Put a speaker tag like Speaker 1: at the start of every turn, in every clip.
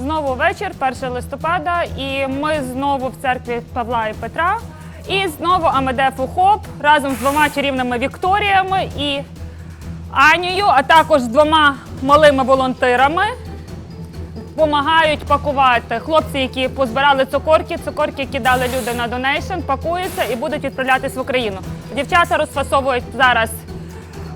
Speaker 1: Знову вечір, 1 листопада, і ми знову в церкві Павла і Петра. І знову АМД ФУХОП разом з двома чарівними Вікторіями і Анією, а також з двома малими волонтерами допомагають пакувати. Хлопці, які позбирали цукорки, цукорки, які дали люди на донейшн, пакуються і будуть відправлятись в Україну. Дівчата розфасовують зараз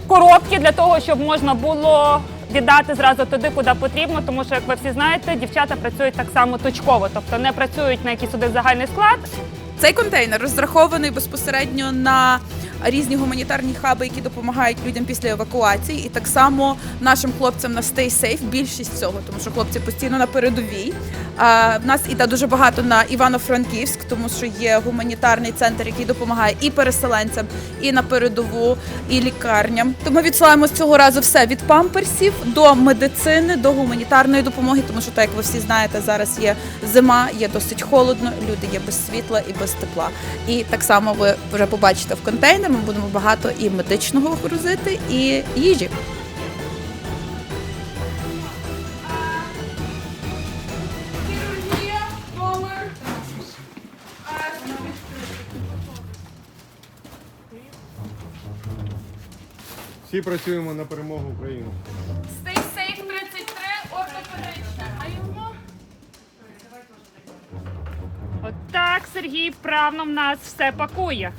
Speaker 1: коробки для того, щоб можна було віддати зразу туди, куди потрібно. Тому що, як ви всі знаєте, дівчата працюють так само точково, тобто не працюють на якийсь один загальний склад.
Speaker 2: Цей контейнер розрахований безпосередньо на різні гуманітарні хаби, які допомагають людям після евакуації, і так само нашим хлопцям на Stay Safe більшість цього, тому що хлопці постійно на передовій. А в нас іде дуже багато на Івано-Франківськ, тому що є гуманітарний центр, який допомагає і переселенцям, і на передову, і лікарням. Тому відсилаємо з цього разу все від памперсів до медицини, до гуманітарної допомоги, тому що так як ви всі знаєте, зараз є зима, є досить холодно, люди є без світла і без тепла. І так само ви вже побачите в контейнер. Ми будемо багато і медичного грузити, і їжі.
Speaker 3: Всі працюємо на перемогу України.
Speaker 1: Stay Safe 33, ортопедичне. Маємо. Отак Сергій вправно в нас все пакує.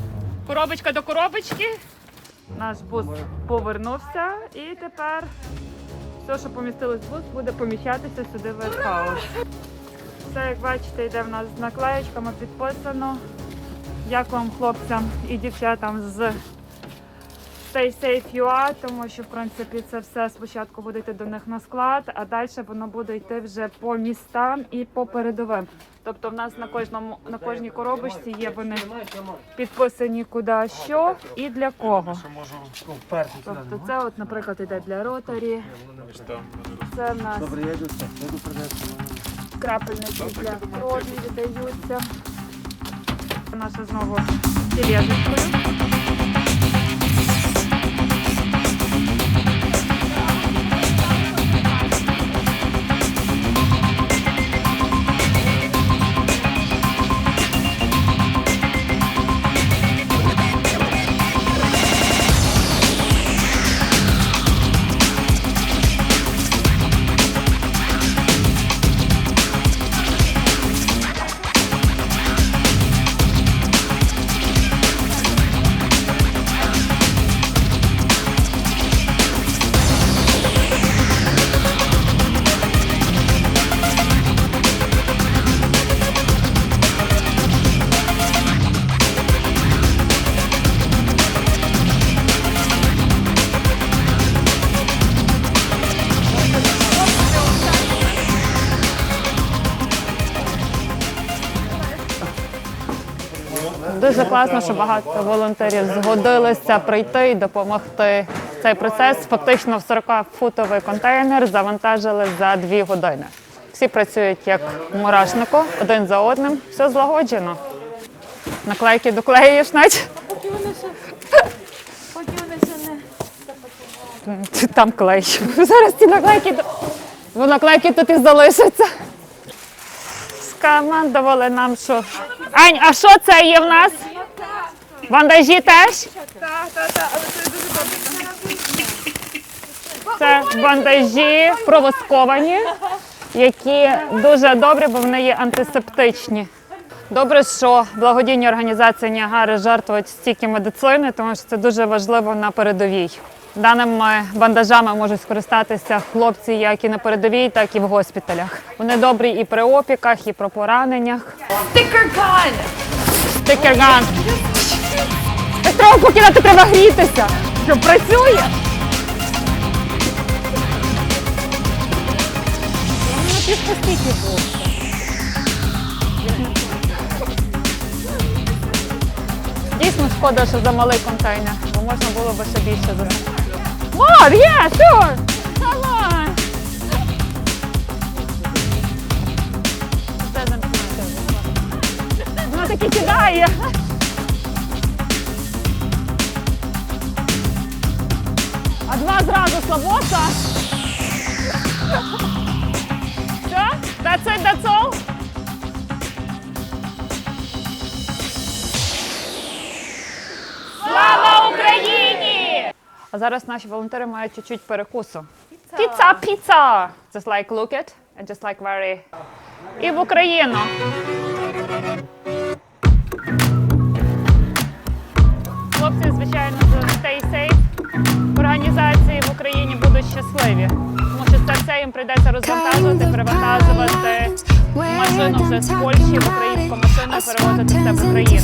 Speaker 1: Коробочка до коробочки. Наш бус повернувся і тепер все, що помістилось в бус, буде поміщатися сюди в хаус. Все, як бачите, йде в нас з наклеєчками підписано. Дякуємо хлопцям і дівчатам з Stay Safe UA, тому що в принципі це все спочатку буде йти до них на склад, а далі воно буде йти вже по містам і по передовим. Тобто в нас на кожному на кожній коробочці є вони підписані куди що і для кого. Тобто це, от, наприклад, іде для ротарі. Це в нас крапельниці для крові віддаються. Наша знову тележечкою. Дуже класно, що багато волонтерів згодилися прийти і допомогти. Цей процес фактично в 40-футовий контейнер завантажили за дві години. Всі працюють як мурашнику, один за одним. Все злагоджено. Наклейки доклеюєш, наче.
Speaker 4: Поки вони ще, поки вони ще не
Speaker 1: Там клей. Зараз ці наклейки бо наклейки тут і залишаться. Скомандували нам, що. Ань, а що це є в нас? Бандажі теж?
Speaker 2: Так, так, так, це дуже добре.
Speaker 1: Бандажі провосковані, які дуже добрі, бо вони є антисептичні. Добре, що благодійні організації Ніагари жертвують стільки медицини, тому що це дуже важливо на передовій. Даними бандажами можуть скористатися хлопці як і на передовій, так і в госпіталях. Вони добрі і при опіках, і при пораненнях.
Speaker 4: Стикер-ган!
Speaker 1: Стикерган. Так треба покидати, треба грітися. Що працює? Було. Дійсно шкода, що за малий контейнер, бо можна було би ще більше за Мор, yeah, sure. Come on. Воно таки кидає. А два зразу слабоса. Все? That's it, that's all? А зараз наші волонтери мають чуть-чуть перекусу. Піца, піца! Just like look it and just like very... І в Україну. Хлопці, звичайно, з Stay Safe організації в Україні будуть щасливі. Тому що це все їм прийдеться розвантажувати, перевантажувати машину вже з Польщі в українську машину перевозити це в Україну.